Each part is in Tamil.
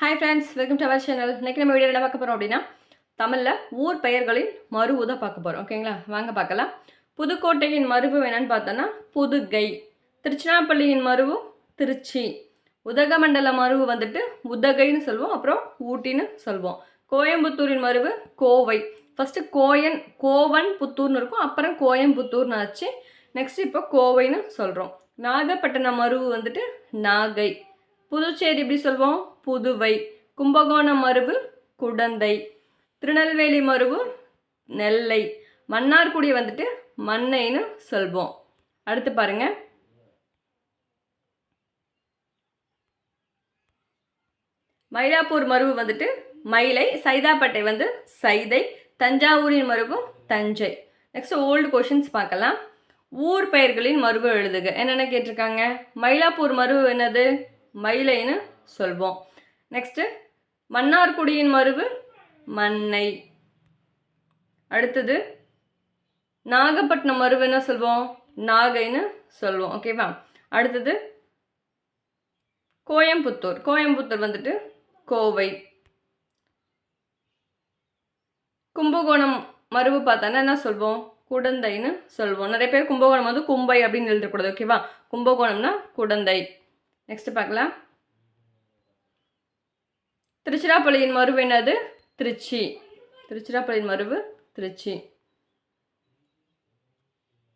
Hi friends welcome to our channel இன்றைக்கி நம்ம வீடியோ என்ன பார்க்க போகிறோம் அப்படின்னா தமிழில் ஊர் பெயர்களின் மருவு தான் பார்க்க போகிறோம் ஓகேங்களா வாங்க பார்க்கலாம். புதுக்கோட்டையின் மருவு என்னன்னு பார்த்தோன்னா புதுகை. திருச்சிராப்பள்ளியின் மருவு திருச்சி. உதகமண்டல மருவு வந்துட்டு உதகைன்னு சொல்லுவோம் அப்புறம் ஊட்டின்னு சொல்லுவோம். கோயம்புத்தூரின் மருவு கோவை. ஃபஸ்ட்டு கோயன் கோவன் புத்தூர்னு இருக்கும் அப்புறம் கோயம்புத்தூர்னு ஆச்சு. நெக்ஸ்ட் இப்போ கோவைன்னு சொல்கிறோம் நாகப்பட்டினம் மருவு வந்துட்டு நாகை. புதுச்சேரி எப்படி சொல்வோம் புதுவை. கும்பகோணம் மருவு குடந்தை. திருநெல்வேலி மருவு நெல்லை. மன்னார்குடி வந்துட்டு மண்ணைன்னு சொல்வோம். அடுத்து பாருங்க. மயிலாப்பூர் மருவு வந்துட்டு மயிலை சைதாப்பேட்டை வந்து சைதை தஞ்சாவூரின் மருவு தஞ்சை. நெக்ஸ்ட் ஓல்டு கொஷின்ஸ் பார்க்கலாம். ஊர் பெயர்களின் மருவு எழுதுக. என்னென்ன கேட்டிருக்காங்க? மயிலாப்பூர் மருவு என்னது? மயிலைன்னு சொல்வோம். நெக்ஸ்ட்டு மன்னார்குடியின் மருவு மண்ணை அடுத்தது நாகப்பட்டினம் மருவு என்ன சொல்வோம்? நாகைன்னு சொல்வோம் ஓகேவா அடுத்தது கோயம்புத்தூர். கோயம்புத்தூர் வந்துட்டு கோவை. கும்பகோணம் மருவு பார்த்தோன்னா என்ன சொல்வோம்? குடந்தைன்னு சொல்வோம். நிறைய பேர் கும்பகோணம் வந்து கும்பை அப்படின்னு எழுதக்கூடாது ஓகேவா கும்பகோணம்னா குடந்தை. நெக்ஸ்ட் பார்க்கலாம். திருச்சிராப்பள்ளியின் மருவு என்னது? திருச்சி. திருச்சிராப்பள்ளியின் மருவு திருச்சி.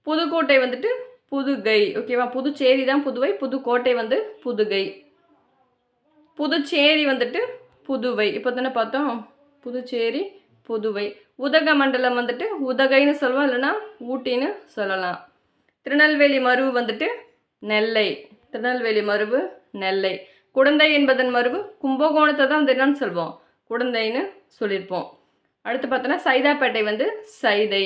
புதுக்கோட்டை வந்துட்டு புதுகை. ஓகேவா புதுச்சேரி தான் புதுவை புதுக்கோட்டை வந்து புதுகை. புதுச்சேரி வந்துட்டு புதுவை. இப்போ தானே பார்த்தோம். புதுச்சேரி புதுவை. உதக மண்டலம் வந்துட்டு உதகைன்னு சொல்லுவோம் இல்லைன்னா ஊட்டின்னு சொல்லலாம். திருநெல்வேலி மருவு வந்துட்டு நெல்லை. திருநெல்வேலி மருவு நெல்லை. குடந்தை என்பதன் மருவு கும்பகோணத்தை தான் வந்து என்னன்னு சொல்வோம். குடந்தைன்னு சொல்லியிருப்போம். அடுத்து பார்த்தோன்னா சைதாப்பேட்டை வந்து சைதை.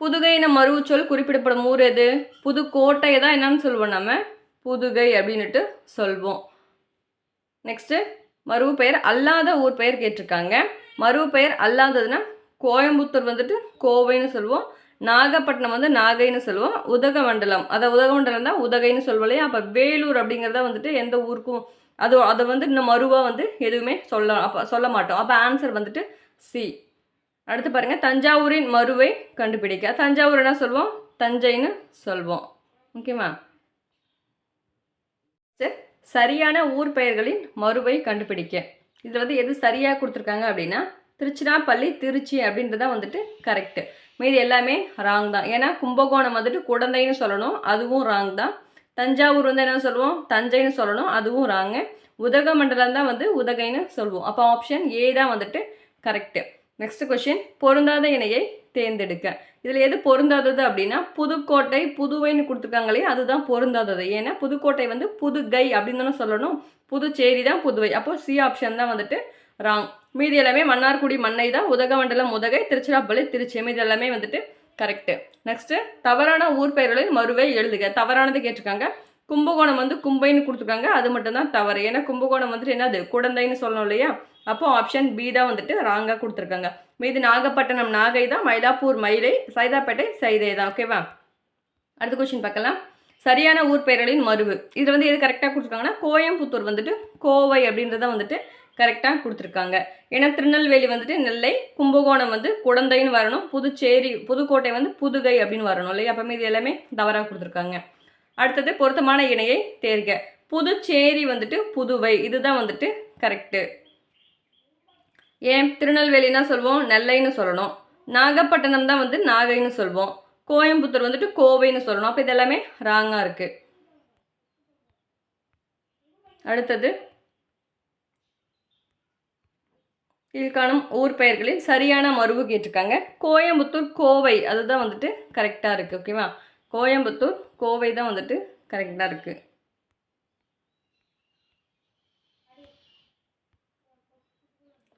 புதுகைன மருவு சொல் குறிப்பிடப்படும் ஊர் எது? புதுக்கோட்டையை தான் என்னன்னு சொல்லுவோம் நம்ம. புதுகை அப்படின்னுட்டு சொல்வோம். நெக்ஸ்ட்டு மருவு பெயர் அல்லாத ஊர் பெயர் கேட்டிருக்காங்க. மருவு பெயர் அல்லாததுன்னா கோயம்புத்தூர் வந்துட்டு கோவைன்னு சொல்லுவோம் நாகப்பட்டினம் வந்து நாகைன்னு சொல்லுவோம். உதகமண்டலம். அதை உதகமண்டலம் தான் உதகைன்னு சொல்லுவோம் இல்லையா? அப்போ வேலூர் அப்படிங்கிறத வந்துட்டு எந்த ஊருக்கும் அது அதை வந்து இன்னும் மருவாக வந்து எதுவுமே சொல்ல அப்போ சொல்ல மாட்டோம். அப்போ ஆன்சர் வந்துட்டு சி அடுத்து பாருங்கள் தஞ்சாவூரின் மருவை கண்டுபிடிக்க. தஞ்சாவூர் என்ன சொல்லுவோம் தஞ்சைன்னு சொல்வோம். ஓகேவா சரி சரியான ஊர் பெயர்களின் மறுவை கண்டுபிடிக்க. இதில் வந்து எது சரியாக கொடுத்துருக்காங்க அப்படின்னா திருச்சிராப்பள்ளி திருச்சி அப்படின்றத வந்துட்டு கரெக்டு மீதி எல்லாமே ராங் தான். ஏன்னா கும்பகோணம் வந்துட்டு குடந்தைன்னு சொல்லணும் அதுவும் ராங் தான். தஞ்சாவூர் வந்து என்ன சொல்லுவோம்? தஞ்சைன்னு சொல்லணும் அதுவும் ராங்கு உதகமண்டலம் தான் வந்து உதகைன்னு சொல்லுவோம். அப்போ ஆப்ஷன் ஏ தான் வந்துட்டு கரெக்டு நெக்ஸ்ட் கொஷின் பொருந்தாத இணையை தேர்ந்தெடுக்க. இதில் எது பொருந்தாதது அப்படின்னா புதுக்கோட்டை புதுவைன்னு கொடுத்துருக்காங்களே அதுதான் பொருந்தாதது. ஏன்னா புதுக்கோட்டை வந்து புதுகை அப்படின்னு தானே சொல்லணும். புதுச்சேரி தான் புதுவை. அப்போ சி ஆப்ஷன் தான் வந்துட்டு ராங். மீதி எல்லாமே மன்னார்குடி மண்ணை தான். உதகமண்டலம் உதகை திருச்சிராப்பள்ளி திருச்சி. மீதி எல்லாமே வந்துட்டு கரெக்டு நெக்ஸ்ட்டு தவறான ஊர் பெயர்களின் மறுவை எழுதுக. தவறானது கேட்டிருக்காங்க. கும்பகோணம் வந்து கும்பைன்னு கொடுத்துருக்காங்க. அது மட்டும்தான் தவறு. ஏன்னா கும்பகோணம் வந்துட்டு என்னது? குடந்தைன்னு சொல்லணும் இல்லையா? அப்போ ஆப்ஷன் பி தான் வந்துட்டு ராங்காக கொடுத்துருக்காங்க. மீது நாகப்பட்டினம் நாகை தான். மயிலாப்பூர் மயிலை சைதாப்பேட்டை சைதை தான். ஓகேவா அடுத்த கொஸ்டின் பார்க்கலாம். சரியான ஊர் பெயர்களின் மருவு இதில் வந்து எது கரெக்டாக கொடுத்துருக்காங்கன்னா கோயம்புத்தூர் வந்துட்டு கோவை அப்படின்றத வந்துட்டு கரெக்டாக கொடுத்துருக்காங்க. ஏன்னா திருநெல்வேலி வந்துட்டு நெல்லை கும்பகோணம் வந்து குடந்தைன்னு வரணும் புதுச்சேரி புதுக்கோட்டை வந்து புதுகை அப்படின்னு வரணும் இல்லையா? அப்போமே இது எல்லாமே தவறாக கொடுத்துருக்காங்க. அடுத்தது பொருத்தமான இணையை தேர்க. புதுச்சேரி வந்துட்டு புதுவை இதுதான் வந்துட்டு கரெக்டு ஏன்? திருநெல்வேலினா சொல்வோம் நெல்லைன்னு சொல்லணும். நாகப்பட்டினம் தான் வந்து நாகைன்னு சொல்வோம். கோயம்புத்தூர் வந்துட்டு கோவைன்னு சொல்லணும். அப்போ இதெல்லாமே ராங்காக இருக்குது அடுத்தது கீழ்காணும் ஊர் பெயர்களில் சரியான மருவு கேட்டிருக்காங்க. கோயம்புத்தூர் கோவை அதுதான் வந்துட்டு கரெக்டாக இருக்குது ஓகேவா கோயம்புத்தூர் கோவை தான் வந்துட்டு கரெக்டாக இருக்குது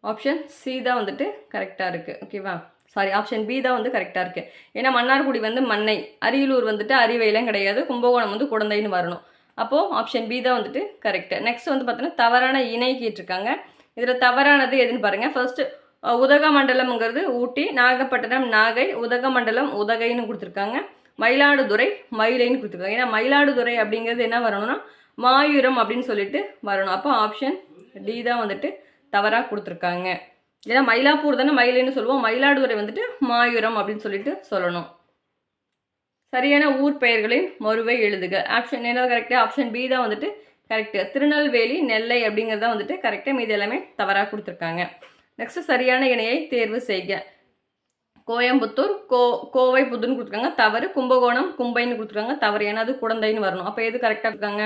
ஆப்ஷன் சி தான் வந்துட்டு கரெக்டாக இருக்குது ஓகேவா சாரி ஆப்ஷன் பி தான் வந்து கரெக்டாக இருக்குது ஏன்னா மன்னார்குடி வந்து மண்ணை அரியலூர் வந்துட்டு அறிவையெல்லாம் கிடையாது கும்பகோணம் வந்து குழந்தைன்னு வரணும். அப்போது ஆப்ஷன் பி தான் வந்துட்டு கரெக்டு நெக்ஸ்ட் வந்து பார்த்தோன்னா தவறான இணை கேட்டிருக்காங்க. இதில் தவறானது எதுன்னு பாருங்கள் ஃபர்ஸ்ட்டு உதகமண்டலம்ங்கிறது ஊட்டி நாகப்பட்டினம் நாகை உதகமண்டலம் உதகைன்னு கொடுத்துருக்காங்க. மயிலாடுதுறை மயிலைன்னு கொடுத்துருக்காங்க. ஏன்னா மயிலாடுதுறை அப்படிங்கிறது என்ன வரணும்னா மாயூரம் அப்படின்னு சொல்லிட்டு வரணும். அப்போ ஆப்ஷன் டி தான் வந்துட்டு தவறாக கொடுத்துருக்காங்க. ஏன்னா மயிலாப்பூர் தானே மயிலைன்னு சொல்லுவோம். மயிலாடுதுறை வந்துட்டு மாயூரம் அப்படின்னு சொல்லிட்டு சொல்லணும். சரியான ஊர் பெயர்களின் மறுவை எழுதுக. ஆப்ஷன் என்ன கரெக்டாக ஆப்ஷன் பி தான் வந்துட்டு கரெக்டு திருநெல்வேலி நெல்லை அப்படிங்கிறத வந்துட்டு கரெக்டாக மீது எல்லாமே தவறாக கொடுத்துருக்காங்க. நெக்ஸ்ட் சரியான இணையை தேர்வு செய்க. கோயம்புத்தூர் கோ கோவை புதுன்னு கொடுத்துருக்காங்க. தவறு கும்பகோணம் கும்பைன்னு கொடுத்துருக்காங்க. தவறு ஏன்னா அது குழந்தைன்னு வரணும். அப்போ எது கரெக்டாக இருக்காங்க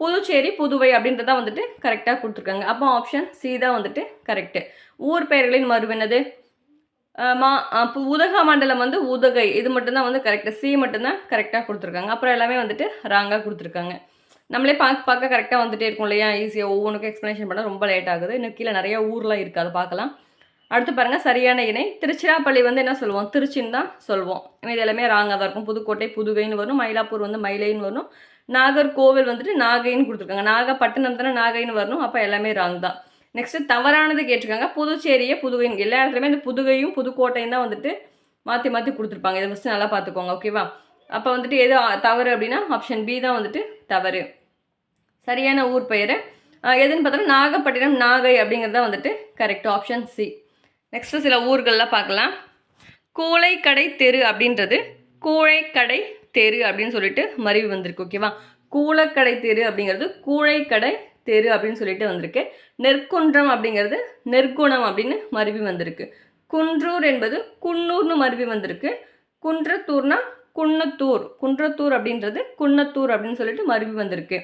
புதுச்சேரி புதுவை அப்படின்றத வந்துட்டு கரெக்டாக கொடுத்துருக்காங்க. அப்போ ஆப்ஷன் சி தான் வந்துட்டு கரெக்டு ஊர் பெயர்களின் மறுவினது மா அப்போ உதகா மண்டலம் வந்து உதகை. இது மட்டும்தான் வந்து கரெக்டாக சி மட்டும்தான் கரெக்டாக கொடுத்துருக்காங்க. அப்புறம் எல்லாமே வந்துட்டு ராங்காக கொடுத்துருக்காங்க. நம்மளே பார்க்க பார்க்க கரெக்டாக வந்துட்டே இருக்கும் இல்லையா? ஈஸியாக ஒவ்வொன்றுக்கும் எக்ஸ்ப்ளனேஷன் பண்ண ரொம்ப லேட் ஆகுது. இன்னும் கீழே நிறைய ஊர்லாம் இருக்குது அதை பார்க்கலாம். அடுத்து பாருங்கள் சரியான இணை. திருச்சிராப்பள்ளி வந்து என்ன சொல்லுவோம்? திருச்சின்னு தான் சொல்லுவோம். இது எல்லாமே ராங்காக தான் இருக்கும். புதுக்கோட்டை புதுகைன்னு வரும். மயிலாப்பூர் வந்து மயிலைன்னு வரும். நாகர்கோவில் வந்துட்டு நாகைன்னு கொடுத்துருக்காங்க. நாகப்பட்டினம் தானே நாகைன்னு வரணும். அப்போ எல்லாமே ராங் தான். நெக்ஸ்ட்டு தவறானது கேட்டிருக்காங்க. புதுச்சேரியை புதுகைன்னு எல்லா இடத்துலையுமே இந்த புதுகையும் புதுக்கோட்டையும் தான் வந்துட்டு மாற்றி மாற்றி கொடுத்துருப்பாங்க. இதை ஃபஸ்ட்டு நல்லா பார்த்துக்கோங்க ஓகேவா அப்போ வந்துட்டு எது தவறு அப்படின்னா ஆப்ஷன் பி தான் வந்துட்டு தவறு. சரியான ஊர் பெயர். எதுன்னு பார்த்தோம்னா நாகப்பட்டினம் நாகை அப்படிங்கிறது தான் வந்துட்டு கரெக்ட் ஆப்ஷன் சி நெக்ஸ்ட்டு சில ஊர்கள்லாம் பார்க்கலாம். கூளைக்கடை தெரு அப்படின்றது கூழைக்கடை தெரு அப்படின்னு சொல்லிட்டு மருவி வந்திருக்கு ஓகேவா கூலக்கடை தெரு அப்படிங்கிறது கூழைக்கடை தெரு அப்படின்னு சொல்லிட்டு வந்திருக்கு. நெற்குன்றம் அப்படிங்கிறது நெற்குணம் அப்படின்னு மருவி வந்திருக்கு. குன்றூர் என்பது குன்னூர்னு மருவி வந்திருக்கு. குன்றத்தூர்னா குன்னத்தூர். குன்றத்தூர் அப்படின்றது குன்னத்தூர் அப்படின்னு சொல்லிட்டு மருவி வந்திருக்கு.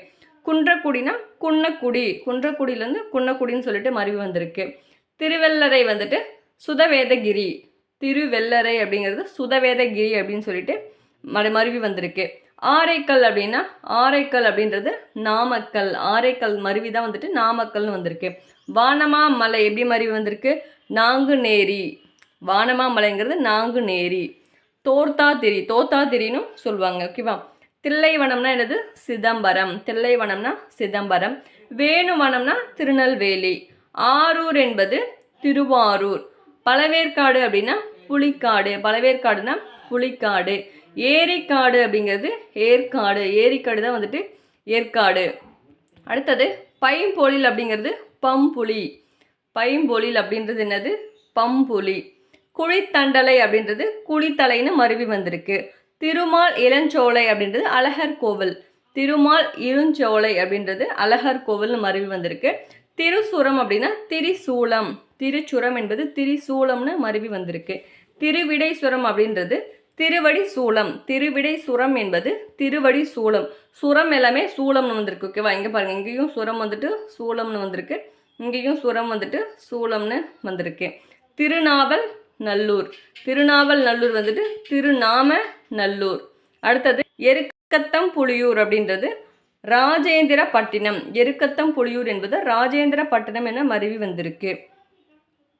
குன்றக்குடினா குன்னக்குடி. குன்றக்குடியிலேருந்து குன்னக்குடின்னு சொல்லிட்டு மருவி வந்திருக்கு. திருவெல்லரை வந்துட்டு சுதவேதகிரி. திருவெல்லரை அப்படிங்கிறது சுதவேதகிரி அப்படின்னு சொல்லிட்டு மறு மருவி வந்திருக்கு. ஆரைக்கல் அப்படின்னா ஆரைக்கல் அப்படின்றது நாமக்கல். ஆரைக்கல் மருவி தான் வந்துட்டு நாமக்கல்னு வந்திருக்கு. வானமா மலை எப்படி மருவி வந்திருக்கு? நாங்குநேரி. வானமா மலைங்கிறது நாங்குநேரி. தோர்த்தாதிரி. தோத்தாதிரின்னு சொல்லுவாங்க ஓகேவா தில்லைவனம்னா என்னது? சிதம்பரம். தில்லைவனம்னா சிதம்பரம். வேணுவனம்னா திருநெல்வேலி. ஆரூர் என்பது திருவாரூர். பழவேற்காடு அப்படின்னா புலிக்காடு. பழவேற்காடுனா புலிக்காடு. ஏரிக்காடு அப்படிங்கிறது ஏற்காடு. ஏரிக்காடு தான் வந்துட்டு ஏற்காடு. அடுத்தது பைம்பொழில் அப்படிங்கிறது பம்புலி. பைம்பொழில் அப்படின்றது என்னது? பம்புலி. குழித்தண்டலை அப்படின்றது குழித்தலைன்னு மருவி வந்திருக்கு. திருமால் இளஞ்சோலை அப்படின்றது அழகர் கோவில். திருமால் இருஞ்சோலை அப்படின்றது அழகர் கோவில்னு மருவி வந்திருக்கு. திருசுரம் அப்படின்னா திரிசூலம். திருச்சுரம் என்பது திரிசூலம்னு மருவி வந்திருக்கு. திருவிடைசுரம் அப்படின்றது திருவடி சூலம் திருவிடை சுரம் என்பது திருவடி சூலம் சுரம் எல்லாமே சூலம்னு வந்திருக்கு. ஓகேவா இங்கே பாருங்கள் இங்கேயும் சுரம் வந்துட்டு சூலம்னு வந்திருக்கு. இங்கேயும் சுரம் வந்துட்டு சூலம்னு வந்திருக்கு. திருநாவல் நல்லூர். திருநாவல் நல்லூர் வந்துட்டு திருநாம நல்லூர். அடுத்தது எருக்கத்தம் புலியூர் அப்படின்றது ராஜேந்திர பட்டினம். எருக்கத்தம் புலியூர் என்பது ராஜேந்திர பட்டினம் என மருவி வந்திருக்கு.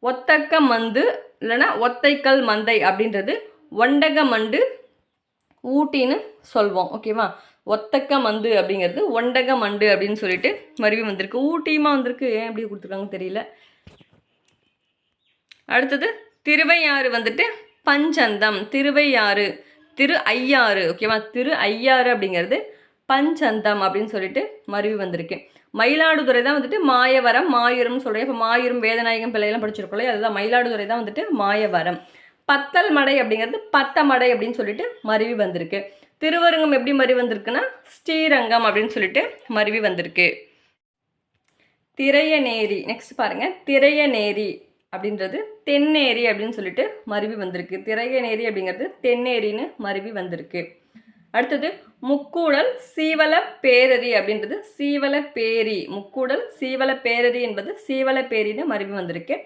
ஒத்தக்க மந்து இல்லைன்னா ஒத்தைக்கல் மந்தை அப்படின்றது ஒண்டக மண்டு ஊட்டின்னு சொல்வோம் ஓகேவா? ஒத்தக்க மந்து அப்படிங்கிறது ஒண்டக மண்டு அப்படின்னு சொல்லிட்டு மருவி வந்திருக்கு. ஊட்டியுமா வந்திருக்கு? ஏன் எப்படி கொடுத்துருக்காங்க தெரியல. அடுத்தது திருவையாறு வந்துட்டு பஞ்சந்தம் திருவையாறு திரு ஐயாறு ஓகேவா? திரு ஐயாறு அப்படிங்கிறது பஞ்சந்தம் அப்படின்னு சொல்லிட்டு மருவி வந்திருக்கு. மயிலாடுதுறை தான் வந்துட்டு மாயவரம் மாயூரம்னு சொல்கிறேன் இப்போ மாயூரம் வேதநாயகம் பிள்ளையெல்லாம் படிச்சிருக்கோம் அதுதான் மயிலாடுதுறை தான் வந்துட்டு மாயவரம். பத்தல் மடை அப்படிங்கிறது பத்த மடை அப்படின்னு சொல்லிட்டு மருவி வந்திருக்கு. திருவரங்கம் எப்படி மருவி வந்திருக்குன்னா ஸ்ரீரங்கம் அப்படின்னு சொல்லிட்டு மருவி வந்திருக்கு. திரையநேரி நெக்ஸ்ட் பாருங்க. திரையநேரி அப்படின்றது தென்னேரி அப்படின்னு சொல்லிட்டு மருவி வந்திருக்கு. திரையநேரி அப்படிங்கிறது தென்னேரின்னு மருவி வந்திருக்கு. அடுத்தது முக்கூடல் சீவல பேரரி அப்படின்றது சீவல பேரி. முக்கூடல் சீவல பேரரி என்பது சீவல பேரின்னு மருவி வந்திருக்கு.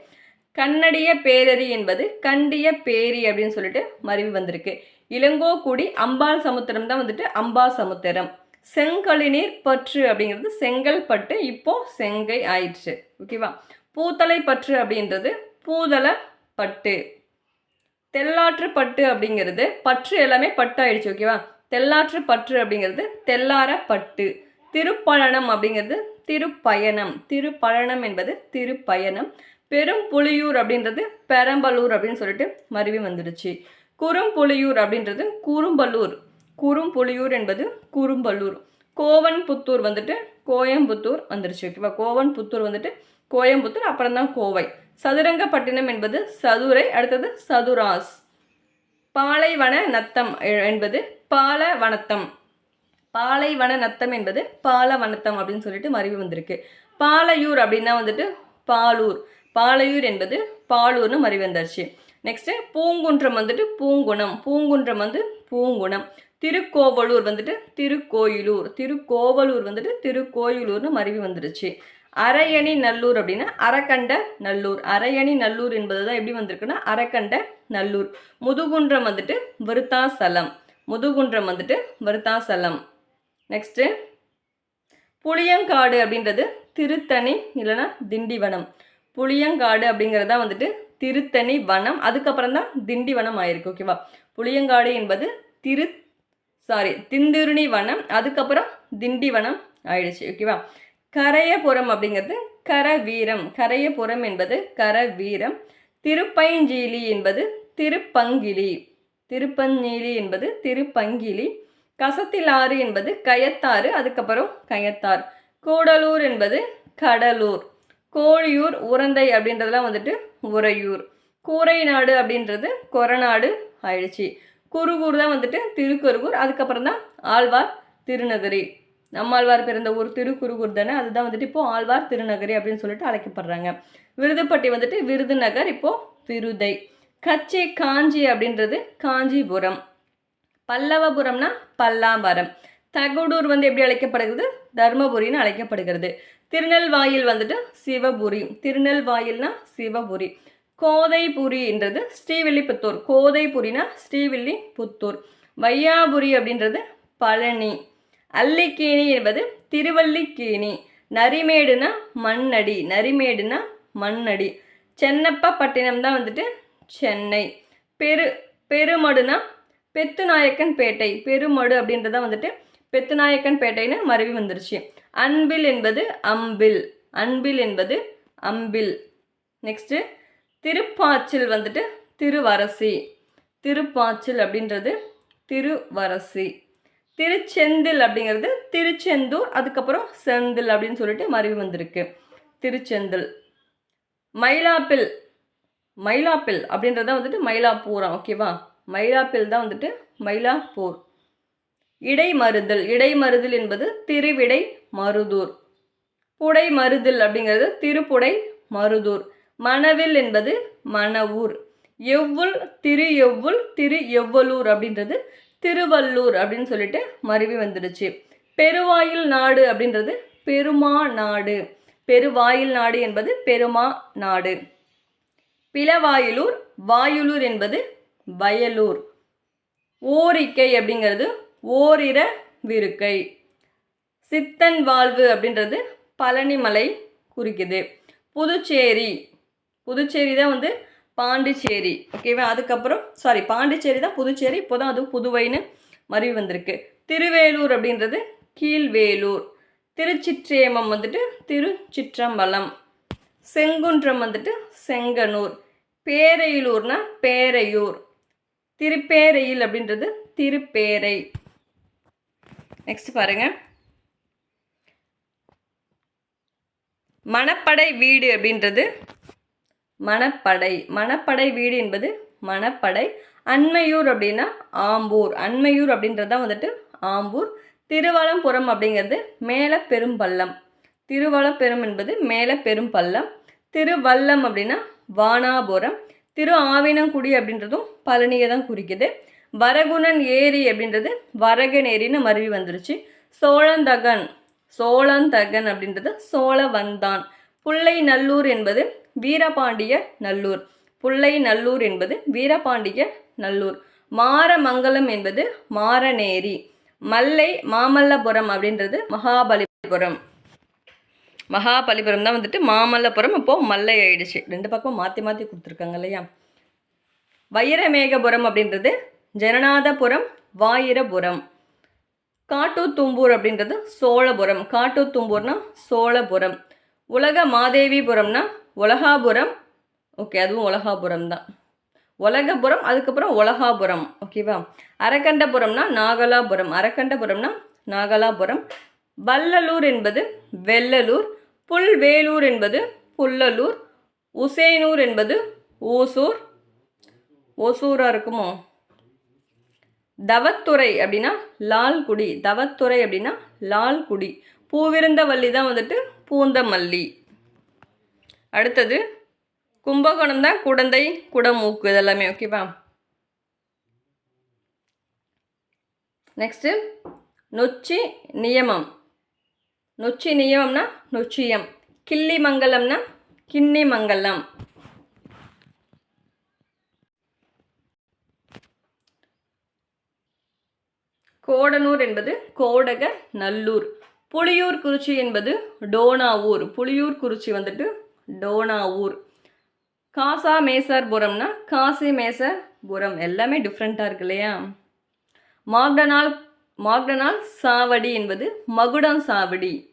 கன்னடிய பேரறி என்பது கண்டிய பேரி அப்படின்னு சொல்லிட்டு மருவி வந்திருக்கு. இளங்கோக்குடி அம்பாள் சமுத்திரம் தான் வந்துட்டு அம்பா சமுத்திரம். செங்கழிநீர் பற்று அப்படிங்கிறது செங்கல் பட்டு இப்போ செங்கை ஆயிடுச்சு. ஓகேவா பூத்தலை பற்று அப்படின்றது பூதல பட்டு. தெல்லாற்று பட்டு அப்படிங்கிறது பற்று எல்லாமே பட்டு ஆயிடுச்சு ஓகேவா தெல்லாற்று பற்று அப்படிங்கிறது தெல்லார பட்டு. திருப்பழனம் அப்படிங்கிறது திருப்பயணம். திருப்பழனம் என்பது திருப்பயணம். பெரும் புலியூர் அப்படின்றது பெரம்பலூர் அப்படின்னு சொல்லிட்டு மருவி வந்துடுச்சு. குறும்புலியூர் அப்படின்றது குறும்பலூர். குறும்புலியூர் என்பது குறும்பலூர். கோவன் புத்தூர் வந்துட்டு கோயம்புத்தூர் வந்துருச்சு. ஓகேவா கோவன் புத்தூர் வந்துட்டு கோயம்புத்தூர் அப்புறம் தான் கோவை. சதுரங்கப்பட்டினம் என்பது சதுரை அடுத்தது சதுராஸ். பாலைவன நத்தம் என்பது பாலவனத்தம். பாலைவன நத்தம் என்பது பாலவனத்தம் அப்படின்னு சொல்லிட்டு மறைவு வந்திருக்கு. பாலையூர் அப்படின்னா வந்துட்டு பாலூர். பாலையூர் என்பது பாலூர்னு மறைவு வந்துருச்சு நெக்ஸ்ட்டு பூங்குன்றம் வந்துட்டு பூங்குணம். பூங்குன்றம் வந்து பூங்குணம். திருக்கோவலூர் வந்துட்டு திருக்கோயிலூர். திருக்கோவலூர் வந்துட்டு திருக்கோயிலூர்னு மறைவு வந்துருச்சு. அரையணி நல்லூர் அப்படின்னா அரக்கண்ட நல்லூர். அரையணி நல்லூர் என்பது தான் எப்படி வந்திருக்குன்னா அறக்கண்ட நல்லூர். முதுகுன்றம் வந்துட்டு விருத்தாசலம். முதுகுன்றம் வந்துட்டு விருத்தாசலம். நெக்ஸ்ட்டு புளியங்காடு அப்படின்றது திருத்தணி இல்லைன்னா திண்டிவனம். புளியங்காடு அப்படிங்கிறது தான் வந்துட்டு திருத்தணி வனம் அதுக்கப்புறம் தான் திண்டிவனம் ஆயிருக்கு ஓகேவா புளியங்காடு என்பது திரு சாரி திந்துருணி வனம் அதுக்கப்புறம் திண்டிவனம் ஆயிடுச்சு ஓகேவா கரையபுரம் அப்படிங்கிறது கரவீரம் கரையபுரம் என்பது கரவீரம் திருப்பைஞ்சீலி என்பது திருப்பங்கிலி திருப்பஞ்சீலி என்பது திருப்பங்கிலி கசத்திலாறு என்பது கயத்தாறு அதுக்கப்புறம் கயத்தார் கூடலூர் என்பது கடலூர். கோழியூர் உரந்தை அப்படின்றதெல்லாம் வந்துட்டு உறையூர். கூரை நாடு அப்படின்றது கொரநாடு ஆயிடுச்சு. குருகூர் தான் வந்துட்டு திருக்குறுகூர் அதுக்கப்புறம் தான் ஆழ்வார் திருநகரி. நம்மாழ்வார் பிறந்த ஊர் திருக்குறுகூர் தானே அதுதான் வந்துட்டு இப்போ ஆழ்வார் திருநகரி அப்படின்னு சொல்லிட்டு அழைக்கப்படுறாங்க. விருதுப்பட்டி வந்துட்டு விருதுநகர் இப்போ விருதை கச்சி காஞ்சி அப்படின்றது காஞ்சிபுரம். பல்லவபுரம்னா பல்லாம்பரம். தகுடூர் வந்து எப்படி அழைக்கப்படுகிறது? தர்மபுரின்னு அழைக்கப்படுகிறது. திருநெல்வாயில் வந்துட்டு சிவபுரி. திருநெல்வாயில்னா சிவபுரி. கோதைபுரின்றது ஸ்ரீவில்லிபுத்தூர். கோதைபுரினா ஸ்ரீவில்லிபுத்தூர். வையாபுரி அப்படின்றது பழனி. அல்லிக்கேணி என்பது திருவல்லிக்கீணி. நரிமேடுனா மண்ணடி. நரிமேடுனா மண்ணடி. சென்னப்பட்டினம் தான் வந்துட்டு சென்னை. பெரு பெருமடுனா பெத்துநாயக்கன் பேட்டை பெருமடு அப்படின்றத வந்துட்டு பெத்துநாயக்கன் பேட்டைன்னு மருவி வந்துருச்சு. அன்பில் என்பது அம்பில். அன்பில் என்பது அம்பில். நெக்ஸ்ட்டு திருப்பாச்சில் வந்துட்டு திருவரசி. திருப்பாச்சில் அப்படின்றது திருவரசி. திருச்செந்தில் அப்படிங்கிறது திருச்செந்தூர் அதுக்கப்புறம் செந்தில் அப்படின்னு சொல்லிட்டு மருவி வந்திருக்கு. திருச்செந்தில். மயிலாப்பில். மயிலாப்பில் அப்படின்றத வந்துட்டு மயிலாப்பூரா ஓகேவா மயிலாப்பில் தான் வந்துட்டு மயிலாப்பூர். இடைமருதல் இடைமருதல் என்பது திருவிடை மருதூர். புடை மருதல் அப்படிங்கிறது திருப்புடை மருதூர். மணவில் என்பது மணவூர். எவ்வுள் திரு எவ்வுள் திரு எவ்வலூர் அப்படின்றது திருவள்ளூர் அப்படின்னு சொல்லிட்டு மருவி வந்துடுச்சு. பெருவாயில் நாடு அப்படின்றது பெருமா நாடு. பெருவாயில் நாடு என்பது பெருமா நாடு. பிளவாயிலூர் வாயுலூர் என்பது வயலூர். ஓரிக்கை அப்படிங்கிறது ஓரிர விருக்கை. சித்தன் வாழ்வு அப்படின்றது பழனிமலை குறிக்குது. புதுச்சேரி. புதுச்சேரி தான் வந்து பாண்டிச்சேரி. ஓகேவா அதுக்கப்புறம் சாரி பாண்டிச்சேரி தான் புதுச்சேரி இப்போ தான் அது புதுவைன்னு மருவி வந்திருக்கு. திருவேலூர் அப்படின்றது கீழ்வேலூர். திருச்சிற்றேமம் வந்துட்டு திருச்சிற்றம்பலம். செங்குன்றம் வந்துட்டு செங்கனூர். பேரையிலூர்னா பேரையூர். திருப்பேரையில் அப்படின்றது திருப்பேரை. நெக்ஸ்ட் பாருங்க. மணப்படை வீடு அப்படின்றது மணப்படை. மணப்படை வீடு என்பது மணப்படை. அண்மையூர் அப்படின்னா ஆம்பூர். அண்மையூர் அப்படின்றது தான் வந்துட்டு ஆம்பூர். திருவலம்புரம் அப்படிங்கிறது மேல பெரும்பள்ளம் திருவலப்பெரும் என்பது மேல பெரும்பள்ளம் திருவல்லம் அப்படின்னா வானாபுரம். திரு ஆவினங்குடி அப்படின்றதும் பழனியை தான் குறிக்குது. வரகுணன் ஏரி அப்படின்றது வரகனேரின்னு மருவி வந்துருச்சு. சோழந்தகன் சோழந்தகன் அப்படின்றது சோழவந்தான். புள்ளை நல்லூர் என்பது வீரபாண்டிய நல்லூர். புள்ளை நல்லூர் என்பது வீரபாண்டிய நல்லூர். மாரமங்கலம் என்பது மாரநேரி மல்லை மாமல்லபுரம் அப்படின்றது மகாபலிபுரம். மகாபலிபுரம் தான் வந்துட்டு மாமல்லபுரம். இப்போது மல்லை ஆயிடுச்சு. ரெண்டு பக்கம் மாற்றி மாற்றி கொடுத்துருக்காங்க இல்லையா? வைரமேகபுரம் அப்படின்றது ஜனநாதபுரம் வாயிரபுரம். காட்டுத்தும்பூர் அப்படின்றது சோழபுரம். காட்டுத்தும்பூர்னா சோழபுரம். உலக மாதேவிபுரம்னா உலகாபுரம். ஓகே அதுவும் உலகாபுரம் தான் உலகபுரம் அதுக்கப்புறம் உலகாபுரம். ஓகேவா? அரக்கண்டபுரம்னா நாகலாபுரம். அரக்கண்டபுரம்னா நாகலாபுரம். வல்லலூர் என்பது வெள்ளலூர். புல்வேலூர் என்பது புல்லலூர். உசேனூர் என்பது ஓசூர். ஓசூராக இருக்குமோ? தவத்துறை அப்படின்னா லால்குடி. தவத்துறை அப்படின்னா லால்குடி. பூவிருந்தவல்லி தான் வந்துட்டு பூந்தமல்லி. அடுத்தது கும்பகோணம் தான் குடந்தை குடமூக்கு இதெல்லாமே ஓகேவா நெக்ஸ்ட்டு நொச்சி நியமம். நொச்சி நியமம்னா நொச்சியம். கிள்ளி மங்கலம்னா கிண்ணி மங்கலம் கோடனூர் என்பது கோடக நல்லூர். புளியூர் குறிச்சி என்பது டோனாவூர். புளியூர் குறிச்சி வந்துட்டு டோனாவூர். காசா மேசர்புரம்னா காசி மேசர்புரம். எல்லாமே டிஃப்ரெண்ட்டாக இருக்கு இல்லையா? மாக்டனால் மாக்டனால் சாவடி என்பது மகுடம் சாவடி.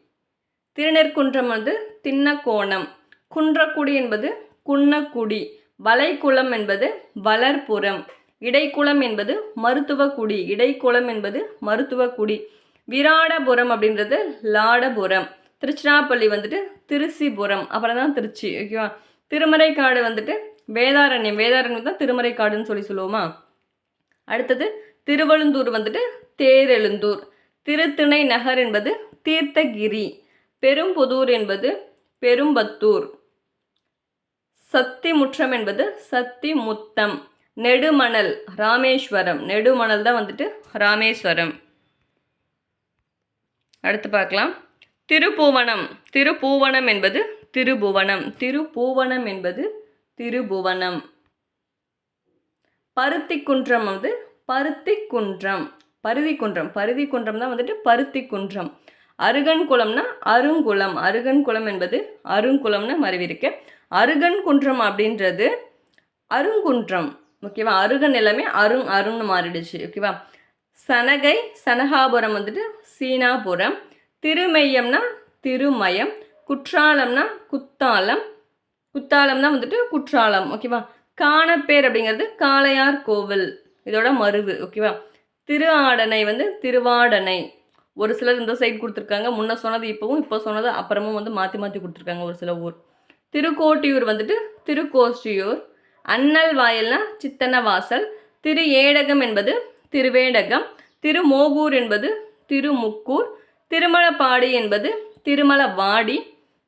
திருநெற்குன்றம் வந்து தின்னக்கோணம். குன்றக்குடி என்பது குன்னக்குடி. வளைகுளம் என்பது வளர்புறம் இடைக்குளம் என்பது மருத்துவக்குடி இடைக்குளம் என்பது மருத்துவக்குடி விராடபுரம் அப்படின்றது லாடபுரம். திருச்சிராப்பள்ளி வந்துட்டு திருச்சிபுரம். அப்புறம் தான் திருச்சி ஓகேவா திருமறைக்காடு வந்துட்டு வேதாரண்யம். வேதாரண்யம் தான் திருமறைக்காடுன்னு சொல்லி சொல்லுவோமா? அடுத்தது திருவழுந்தூர் வந்துட்டு தேரெழுந்தூர். திருத்திணை நகர் என்பது தீர்த்தகிரி. பெரும்புதூர் என்பது பெரும்பத்தூர். சத்திமுற்றம் என்பது சத்திமுத்தம். நெடுமணல் ராமேஸ்வரம். நெடுமணல் தான் வந்துட்டு ராமேஸ்வரம். அடுத்து பார்க்கலாம். திருப்புவனம் திருப்பூவனம் என்பது திருபுவனம். திருப்பூவனம் என்பது திருபுவனம். பருத்திக்குன்றம் வந்து பருத்திக்குன்றம். பருதிக்குன்றம். பருதிக்குன்றம் தான் வந்துட்டு பருத்திக்குன்றம். அருகன் குளம்னா அருங்குளம். அருகன் குளம் என்பது அருங்குளம்னு மறைவிருக்கு அருகன் குன்றம் அப்படின்றது அருங்குன்றம். ஓகேவா அருகன் எல்லாமே அருண் அருண்னு மாறிடுச்சு. ஓகேவா சனகை சனகாபுரம் வந்துட்டு சீனாபுரம். திருமையம்னா திருமயம் குற்றாலம்னா குத்தாலம். குத்தாலம் தான் வந்துட்டு குற்றாலம். ஓகேவா காணப்பேர் அப்படிங்கிறது காளையார் கோவில். இதோட மருவு. ஓகேவா திரு ஆடனை வந்து திருவாடனை. ஒரு சிலர் இந்த சைடு கொடுத்துருக்காங்க. முன்ன சொன்னது இப்போவும் இப்போ சொன்னது அப்புறமும் வந்து மாற்றி மாற்றி கொடுத்துருக்காங்க ஒரு சில ஊர். திருக்கோட்டியூர் வந்துட்டு திருக்கோஷ்டியூர். அண்ணல் வாயல்னா சித்தனவாசல் திரு ஏடகம் என்பது திருவேடகம் திருமோகூர் என்பது திருமுக்கூர் திருமலப்பாடி என்பது திருமலவாடி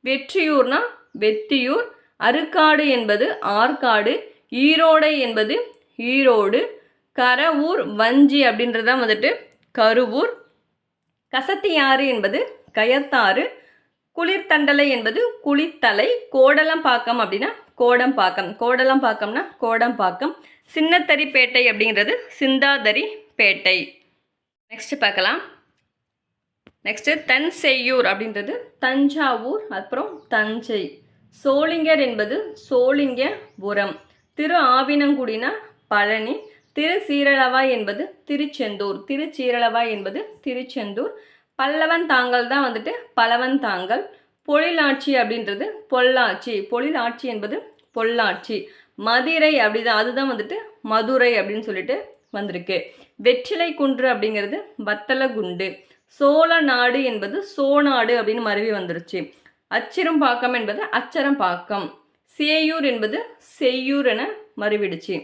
வெற்றியூர்னா வெத்தியூர் அருக்காடு என்பது ஆற்காடு ஈரோடை என்பது ஈரோடு கரவூர் வஞ்சி அப்படின்றது தான் வந்துட்டு கருவூர் கசத்தியாறு என்பது கயத்தாறு குளிர்தண்டலை என்பது குளித்தலை கோடலம்பாக்கம் அப்படின்னா கோடம்பாக்கம். கோடலம்பாக்கம்னா கோடம்பாக்கம். சின்னத்தரிப்பேட்டை அப்படிங்கிறது சிந்தாதரி பேட்டை நெக்ஸ்ட் பார்க்கலாம் நெக்ஸ்ட்டு தன் செய்யூர் அப்படின்றது தஞ்சாவூர் அப்புறம் தஞ்சை. சோளிங்கர் என்பது சோளிங்கபுரம். திரு ஆவினங்குடினா பழனி. திரு சீரளவா என்பது திருச்செந்தூர். திருச்சீரளவா என்பது திருச்செந்தூர். பல்லவன் தாங்கல் தான் வந்துட்டு பலவன் தாங்கல். பொழிலாட்சி அப்படின்றது பொள்ளாச்சி. பொழிலாட்சி என்பது பொள்ளாட்சி மதுரை அப்படிதான் அதுதான் வந்துட்டு மதுரை அப்படின்னு சொல்லிட்டு வந்திருக்கு. வெற்றிலை குன்று அப்படிங்கிறது வத்தல குண்டு சோழ நாடு என்பது சோநாடு அப்படின்னு மருவி வந்துருச்சு. அச்சிரம்பாக்கம் என்பது அச்சரம்பாக்கம் சேயூர் என்பது செய்யூர் என மறுவிடுச்சு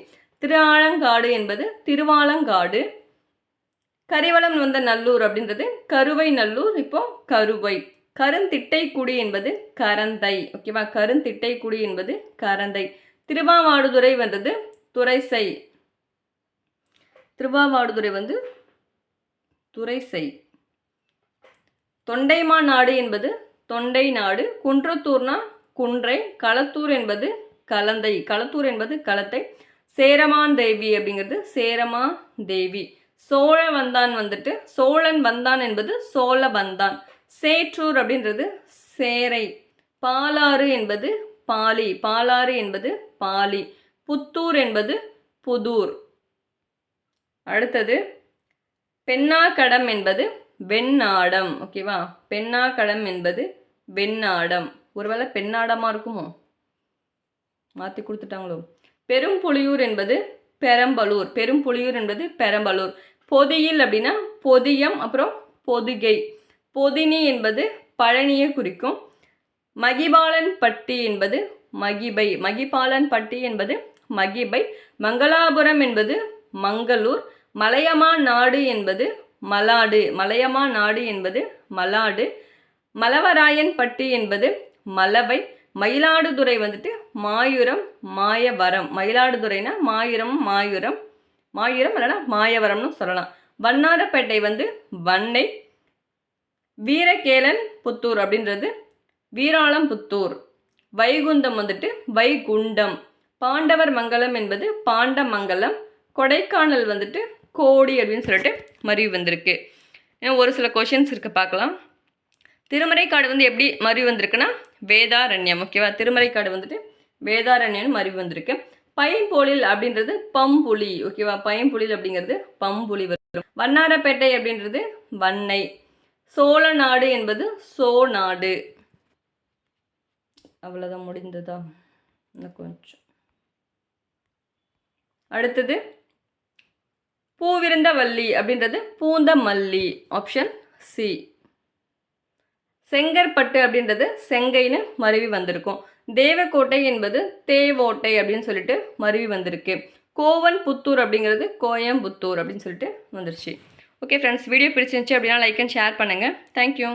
திருஆலங்காடு என்பது திருவாலங்காடு. கரிவளம் வந்த நல்லூர் அப்படின்றது கருவை நல்லூர் இப்போ கருவை. கருந்திட்டைக்குடி என்பது கரந்தை. ஓகேவா கருந்திட்டைக்குடி என்பது கரந்தை. திருவாவாடுதுறை வந்தது துறைசை திருவாவாடுதுறை வந்து துறைசை தொண்டைமா நாடு என்பது தொண்டை நாடு. குன்றத்தூர்னா குன்றை. களத்தூர் என்பது கலந்தை. களத்தூர் என்பது களத்தை. சேரமான் தேவி அப்படிங்கிறது சேரமா தேவி. சோழ வந்தான் வந்துட்டு சோழன் வந்தான் என்பது சோழ வந்தான். சேற்றூர் அப்படின்றது சேரை. பாலாறு என்பது பாலி. பாலாறு என்பது பாலி. புத்தூர் என்பது புதூர். அடுத்தது பெண்ணாக்கடம் என்பது வெண்ணாடம். ஓகேவா பெண்ணாக்கடம் என்பது வெண்ணாடம். ஒருவேளை பெண்ணாடமாக இருக்குமோ? மாற்றி கொடுத்துட்டாங்களோ? பெரும்புலியூர் என்பது பெரம்பலூர். பெரும்புலியூர் என்பது பெரம்பலூர். பொதியில் அப்படின்னா பொதியம் அப்புறம் பொதுகை. பொதினி என்பது பழனியை குறிக்கும். மகிபாலன் பட்டி என்பது மகிபை மகிபாலன் பட்டி என்பது மகிபை. மங்களாபுரம் என்பது மங்களூர். மலையமா நாடு என்பது மலாடு. மலையமா நாடு என்பது மலாடு. மலவராயன் பட்டி என்பது மலவை. மயிலாடுதுறை வந்துட்டு மாயுரம் மாயவரம். மயிலாடுதுறைனா மாயுரம் மாயுரம். மாயுரம் இல்லைனா மாயவரம்னு சொல்லலாம். வண்ணாரப்பேட்டை வந்து வண்ணை. வீரகேலன் புத்தூர் அப்படின்றது. வீராளம்புத்தூர் வைகுந்தம் வந்துட்டு வைகுண்டம். பாண்டவர் மங்கலம் என்பது பாண்டமங்கலம் கொடைக்கானல் வந்துட்டு கோடி அப்படின்னு சொல்லிட்டு மறிவு வந்திருக்கு. ஏன்னா ஒரு சில கொஷின்ஸ் இருக்குது பார்க்கலாம். திருமறைக்காடு வந்து எப்படி மறிவு வந்திருக்குன்னா வேதாரண்யம். ஓகேவா திருமறைக்காடு வந்துட்டு வேதாரண்யம்னு மறிவு வந்திருக்கு. பைம்பொழில் அப்படின்றது பம்புலி. ஓகேவா பைம்பொழில் அப்படிங்கிறது பம்புலி வரும். வண்ணாரப்பேட்டை அப்படின்றது வன்னை சோழ நாடு என்பது சோநாடு. அவ்வளோதான் முடிந்ததா? இன்னும் கொஞ்சம். அடுத்தது பூவிருந்தவல்லி அப்படின்றது பூந்தமல்லி ஆப்ஷன் சி செங்கற்பட்டு அப்படின்றது செங்கைன்னு மருவி வந்திருக்கும். தேவக்கோட்டை என்பது தேவோட்டை அப்படின்னு சொல்லிட்டு மருவி வந்திருக்கு. கோவன் புத்தூர் அப்படிங்கிறது கோயம்புத்தூர் அப்படின்னு சொல்லிட்டு வந்துருச்சு. ஓகே ஃப்ரெண்ட்ஸ் வீடியோ பிடிச்சிருந்துச்சி அப்படின்னா லைக் அண்ட் ஷேர் பண்ணுங்கள் தேங்க்யூ